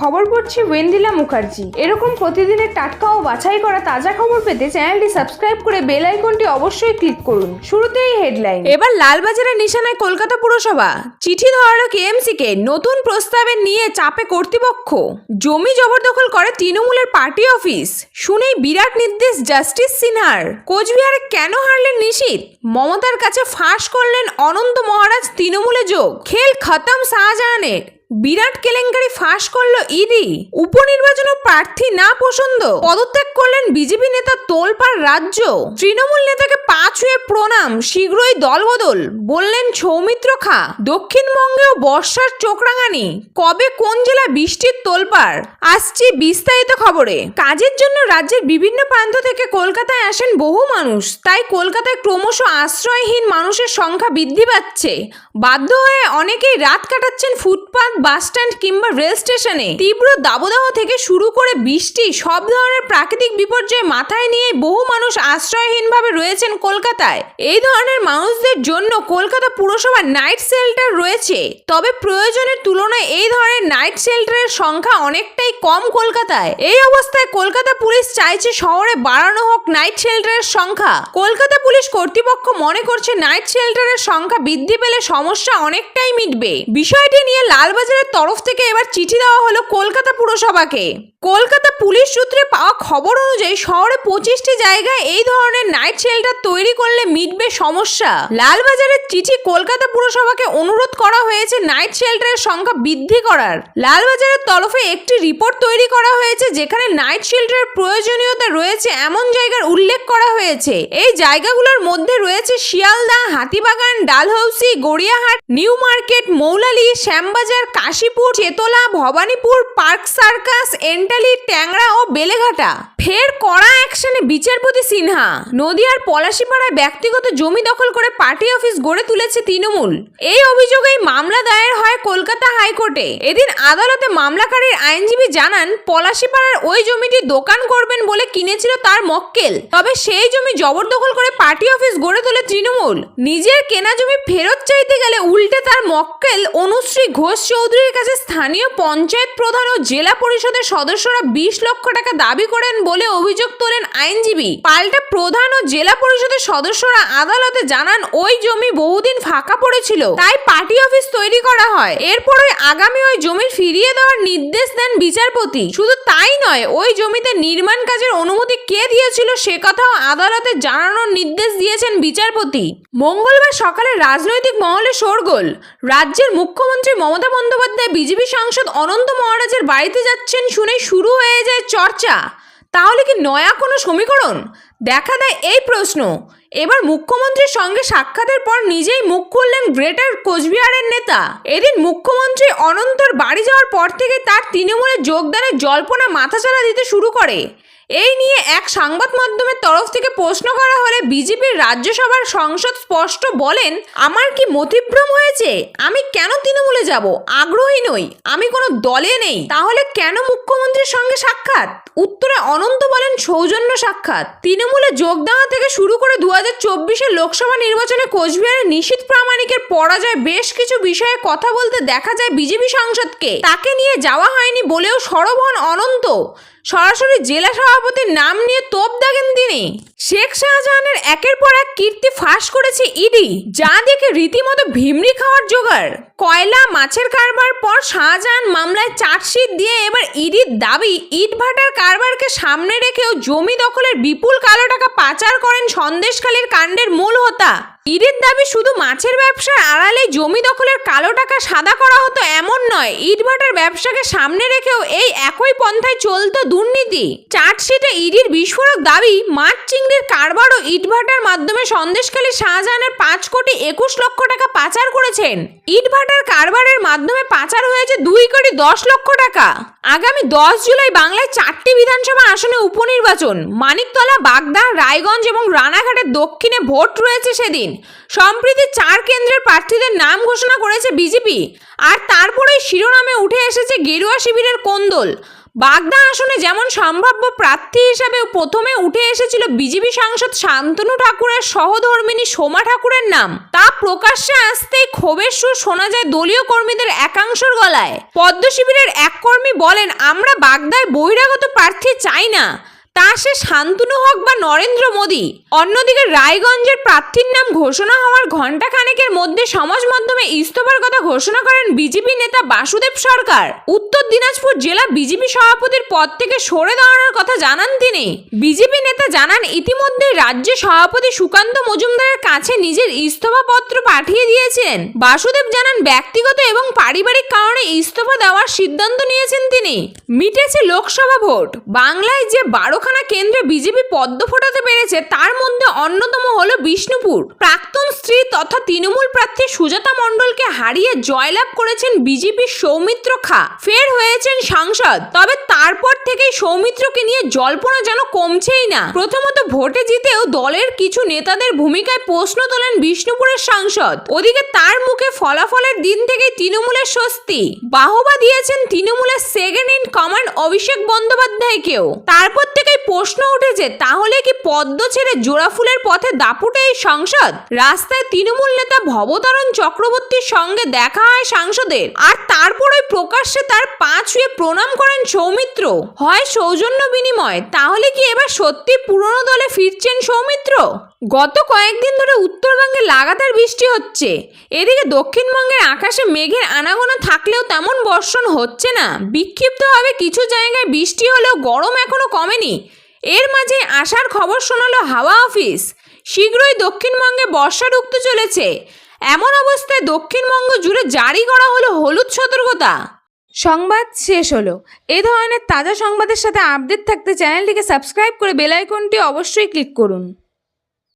খবর পড়ছি ওয়েন্দিলা মুখার্জি। এরকম প্রতিদিনের টাটকা ও বাছাই করা তাজা খবর পেতে চ্যানেলটি সাবস্ক্রাইব করে বেল আইকনটি অবশ্যই ক্লিক করুন। শুরুতেই হেডলাইন। এবার লালবাজারের নিশানায় কলকাতা পুরসভা। চিঠি ধরালো কেএমসি কে নতুন প্রস্তাবে নিয়ে চাপে কর্তৃপক্ষ। জমি জবরদখল করে তৃণমূলের পার্টি অফিস। শুনেই বিরাট নির্দেশ জাস্টিস সিনহার। কোচবিহারে কেন হারলেন নিশীত? মমতার কাছে ফাঁস করলেন অনন্ত মহারাজ তৃণমূলে যোগ। খেল খতম শাহজাহানের। বিরাট কেলেঙ্কারি ফাঁস করল ইডি। উপনির্বাচন প্রার্থী না পছন্দ। পদত্যাগ করলেন বিজেপি নেতা তোলপাড় রাজ্য। তৃণমূল নেতাকে পা ছুঁয়ে প্রণাম, শীঘ্রই দলবদল, বললেন সৌমিত্র খা। দক্ষিণবঙ্গেও বর্ষার চোখরাঙানি। কবে কোন জেলা বৃষ্টির তোলপাড়? আসছি বিস্তারিত খবরে। কাজের জন্য রাজ্যের বিভিন্ন প্রান্ত থেকে কলকাতায় আসেন বহু মানুষ। তাই কলকাতায় ক্রমশ আশ্রয়হীন মানুষের সংখ্যা বৃদ্ধি পাচ্ছে। বাধ্য হয়ে অনেকেই রাত কাটাচ্ছেন ফুটপাত বাসস্ট্যান্ড কিংবা রেল স্টেশনে তীব্র দাবদাহ থেকে শুরু করে বৃষ্টি, সব ধরনের প্রাকৃতিক বিপর্যয় মাথায় নিয়ে বহু মানুষ আশ্রয়হীনভাবে রয়েছেন কলকাতায়। এই ধরনের মানুষদের জন্য কলকাতা পুরসভার নাইট শেল্টার রয়েছে। তবে প্রয়োজনের তুলনায় এই ধরনের নাইট শেল্টারের সংখ্যা অনেকটাই কম কলকাতায়। এই অবস্থায় কলকাতা পুলিশ চাইছে শহরে বাড়ানো হোক নাইট শেল্টারের সংখ্যা। কলকাতা পুলিশ কর্তৃপক্ষ মনে করছে নাইট শেল্টারের সংখ্যা বৃদ্ধি পেলে সমস্যা অনেকটাই মিটবে। বিষয়টি নিয়ে লালবাজারের তরফ থেকে এবার চিঠি দেওয়া হলো কলকাতা পুরসভাকে। কলকাতা পুলিশ সূত্রে পাওয়া খবর অনুযায়ী শহরে পঁচিশটি জায়গায় এই ধরনের নাইট শেল্টার তৈরি করলে মিটবে সমস্যা। লালবাজারের চিঠি কলকাতা পুরসভাকে অনুরোধ করা হয়েছে নাইট শেল্টারের সংখ্যা বৃদ্ধি করার। লালবাজারের তরফে একটি রিপোর্ট তৈরি করা হয়েছে যেখানে নাইট শেল্টারের প্রয়োজনীয়তা রয়েছে এমন জায়গার উল্লেখ করা হয়েছে। এই জায়গাগুলোর মধ্যে রয়েছে Sealdah, Hatibagan, Dalhousie, Gariahat, New Market, Moulali, Shyambazar, Kashipur, Chetla, Bhowanipore, Park Circus Entally Tangra ও বেলেঘাটা। ফের কড়া অ্যাকশনে বিচারপতি সিনহা। নদিয়ার পলাশিপাড়ায় ব্যক্তিগত জমি দখল করে পার্টি অফিস গড়ে তুলেছে তৃণমূল। এই অভিযোগেই মামলা দায়ের হয় কলকাতা হাইকোর্টে। এদিন আদালতে মামলাকারীর আইনজীবী জানান, পলাশিপাড়ার ওই জমিটি দোকান করবেন বলে কিনেছিল তার মক্কেল। তবে সেই জমি জবরদখল করে পার্টি অফিস গড়ে তোলে তৃণমূল। নিজের কেনা জমি ফেরত চাইতে গেলে উল্টে তার মক্কেল অনুশ্রী ঘোষ চৌধুরীর কাছে স্থানীয় পঞ্চায়েত প্রধান ও জেলা পরিষদের সদস্যরা বিশ লক্ষ টাকা দাবি করেন বলে অভিযোগ তোলেন আইনজীবী। পাল্টা প্রধান ও জেলা পরিষদের সদস্যরা আদালতে জানান, ওই জমি বহুদিন ফাঁকা পড়েছিল, তাই পার্টি অফিস তৈরি করা হয়। এরপরে আগামী ওই জমি ফিরিয়ে দেওয়ার নির্দেশ দেন বিচারপতি। শুধু তাই নয়, ওই জমিতে নির্মাণ কাজের অনুমতি কে দিয়েছিল সে কথাও আদালতে জানানোর নির্দেশ দিয়েছেন বিচারপতি। মঙ্গলবার সকালে রাজনৈতিক মহলে শোরগোল। রাজ্যের মুখ্যমন্ত্রী মমতা বন্দ্যোপাধ্যায়, বিজেপি সাংসদ অনন্ত মহারাজের বাড়িতে যাচ্ছেন শুনে শুরু হয়ে যায় চর্চা। তাহলে কি নয়া কোনো সমীকরণ? দেখা দেয় এই প্রশ্ন। এবার মুখ্যমন্ত্রীর সঙ্গে সাক্ষাতের পর নিজেই মুখ খুললেন গ্রেটার কোচবিহারের নেতা। এদিন মুখ্যমন্ত্রী অনন্তর বাড়ি যাওয়ার পর থেকে তার তৃণমূলে যোগদানের জল্পনা মাথাচাড়া দিতে শুরু করে। এই নিয়ে এক সংবাদ মাধ্যমের তরফ থেকে প্রশ্ন করা হলে বিজেপির রাজ্যসভার সংসদ স্পষ্ট বলেন, আমার কি মতিভ্রম হয়েছে? আমি কেন তৃণমূলে যাব? আগ্রহী নই। আমি কোনো দলে নেই। তাহলে কেন মুখ্যমন্ত্রীর সঙ্গে সাক্ষাৎ? উত্তরে অনন্ত বলেন, সৌজন্য সাক্ষাৎ। তৃণমূলে যোগ দেওয়া থেকে শুরু করে দু হাজার চব্বিশের লোকসভা নির্বাচনে কোচবিহারের নিশীত প্রামাণিকের পরাজয় বেশ কিছু বিষয়ে কথা বলতে দেখা যায় বিজেপি সাংসদকে। তাকে নিয়ে যাওয়া হয়নি বলেও সরব হন অনন্ত। সরাসরি জেলা সভাপতির নাম নিয়ে তোপ দেখেন তিনি। শেখ শাহজাহানের একের পর এক কীর্তি ফাঁস করেছে ইডি, যা দেখে রীতিমতো ভিমরি খাওয়ার জোগাড়। কয়লা, মাছের কারবার পর শাহজাহান মামলায় চার্জশিট দিয়ে এবার ইডির দাবি ইটভাটার কারবারকে সামনে রেখেও জমি দখলের বিপুল কালো টাকা পাচার করেন সন্দেশখালীর কাণ্ডের মূল হোতা। ইডির দাবি শুধু মাছের ব্যবসার আড়ালে জমি দখলের কালো টাকা সাদা করা হতো এমন নয় ইটভাটার ব্যবসাকে সামনে রেখেও এই একই পন্থায় চলতো দুর্নীতি। চার্জশিটে ইডির বিস্ফোরক দাবি, মাছ চিংড়ির কারবার ও ইট ভাটার মাধ্যমে সন্দেশখালী শাহজাহানের পাঁচ কোটি একুশ লক্ষ টাকা পাচার করেছেন। ইটভাটার কারবারের মাধ্যমে পাচার হয়েছে দুই কোটি দশ লক্ষ টাকা। আগামী দশ জুলাই বাংলায় চারটি বিধানসভা আসনে উপনির্বাচন। মানিকতলা, বাগদা, রায়গঞ্জ এবং রানাঘাটের দক্ষিণে ভোট রয়েছে সেদিন। সম্প্রতি চার কেন্দ্রের প্রার্থীদের নাম ঘোষণা করেছে বিজেপি। আর তারপরেই শিরোনামে উঠে এসেছে গেরুয়া শিবিরের কোন্দল বাগদা আসনে যেমন সম্ভাব্য প্রার্থী হিসাবে প্রথমে উঠে এসেছিল বিজেপি সাংসদ শান্তনু ঠাকুরের সহধর্মিনী সোমা ঠাকুরের নাম। তা প্রকাশ্যে আসতেই ক্ষোভের সুর শোনা যায় দলীয় কর্মীদের একাংশের গলায়। পদ্ম শিবিরের এক কর্মী বলেন, আমরা বাগদায় বহিরাগত প্রার্থী চাই না। তা সে শান্তনু হক বা নরেন্দ্র মোদী। অন্যদিকে রায়গঞ্জের প্রার্থীর নাম ঘোষণা হওয়ার ঘণ্টা খানেকের মধ্যে সমাজ মাধ্যমে ইস্তফার কথা ঘোষণা করেন বিজেপি নেতা বাসুদেব সরকার। উত্তর দিনাজপুর জেলা বিজেপি সভাপতির পদ থেকে সরে দাঁড়ানোর কথা জানান তিনি। বিজেপি নেতা জানান, ইতিমধ্যে রাজ্য সভাপতি সুকান্ত মজুমদারের কাছে নিজের ইস্তফা পত্র পাঠিয়ে দিয়েছেন বাসুদেব জানান, ব্যক্তিগত এবং পারিবারিক কারণে ইস্তফা দেওয়ার সিদ্ধান্ত নিয়েছেন তিনি। মিটেছে লোকসভা ভোট। বাংলায় যে বারোখানা কেন্দ্রে বিজেপি পদ্ম ফোটাতে পেরেছে, তার মধ্যে অন্যতম হলো বিষ্ণুপুর। প্রাক্তন স্ত্রী তথা তৃণমূল প্রার্থী সুজাতা মণ্ডলকে হারিয়ে জয়লাভ করেছেন বিজেপির সৌমিত্র খা। ফের হয়েছেন সাংসদ। তবে তারপর থেকেই সৌমিত্রকে নিয়ে জল্পনা যেন কমছেই না। প্রথমত ভোটে জিতেও দলের কিছু নেতাদের ভূমিকায় প্রশ্ন তোলেন বিষ্ণুপুরের সাংসদ। ওদিকে তার মুখে ফলাফলের দিন থেকেই তৃণমূলের স্বস্তি। বাহবা দিয়েছেন তৃণমূলের সেকেন্ড ইন কমান্ড অভিষেক বন্দ্যোপাধ্যায়কেও। তারপর থেকেই প্রশ্ন উঠেছে, তাহলে কি পদ্ম ছেড়ে জোড়াফুলের পথে দাপুটে এই সংসদ? রাস্তায় তৃণমূল নেতা ভবতারণ চক্রবর্তীর সঙ্গে দেখা হয় সাংসদের, আর তারপরে প্রকাশ্যে তার পা ছুঁয়ে প্রণাম করেন সৌমিত্র। হয় সৌজন্য বিনিময়, তাহলে কি এবার সত্যি পুরনো দলে ফিরছেন সৌমিত্র? গত কয়েকদিন ধরে উত্তরবঙ্গে লাগাতার বৃষ্টি হচ্ছে। এদিকে দক্ষিণবঙ্গের আকাশে মেঘের আনাগোনা থাকলেও তেমন বর্ষণ হচ্ছে না। বিক্ষিপ্তভাবে কিছু জায়গায় বৃষ্টি হলেও গরম এখনও কমেনি। এর মাঝে আসার খবর শোনালো হাওয়া অফিস। শীঘ্রই দক্ষিণবঙ্গে বর্ষা ঢুকতে চলেছে। এমন অবস্থায় দক্ষিণবঙ্গ জুড়ে জারি করা হলো হলুদ সতর্কতা। সংবাদ শেষ হলো। এ ধরনের তাজা সংবাদের সাথে আপডেট থাকতে চ্যানেলটিকে সাবস্ক্রাইব করে বেলাইকনটি অবশ্যই ক্লিক করুন।